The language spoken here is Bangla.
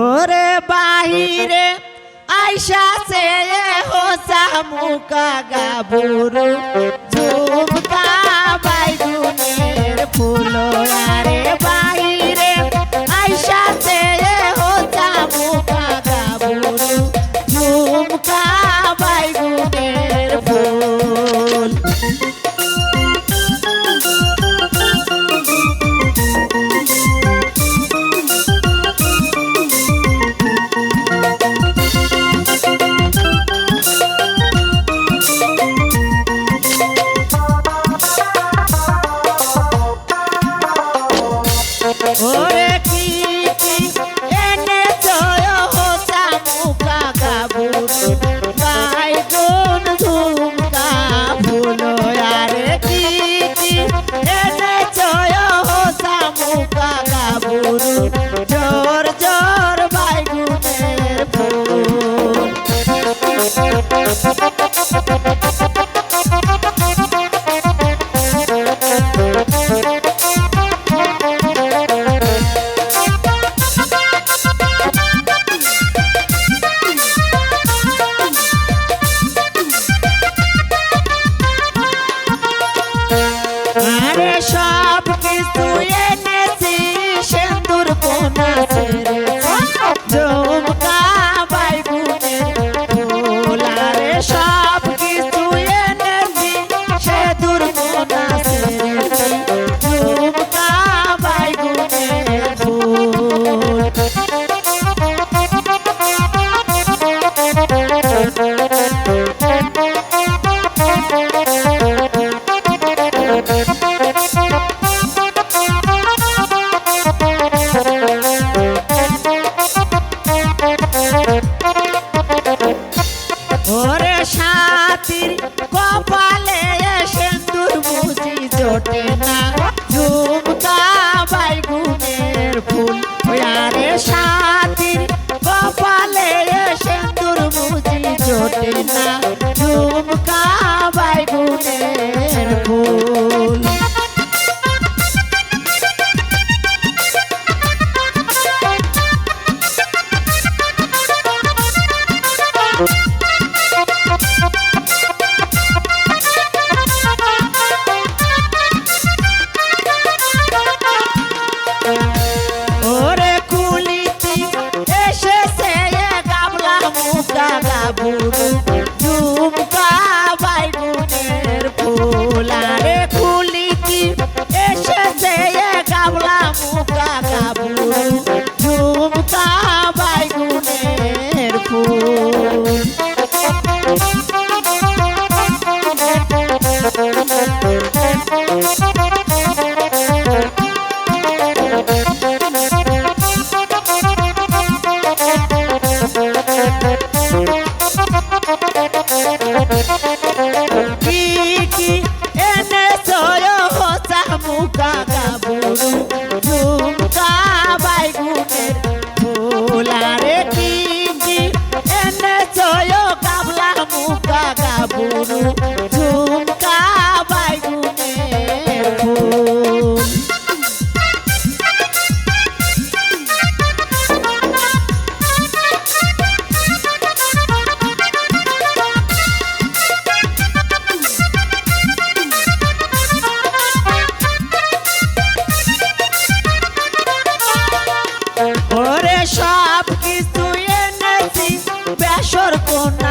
ওরে বাহিরে আইসা সে হোসা মুকা গাবুর ফুলো না Kiki, en eso yo, Samuka. তোর কোন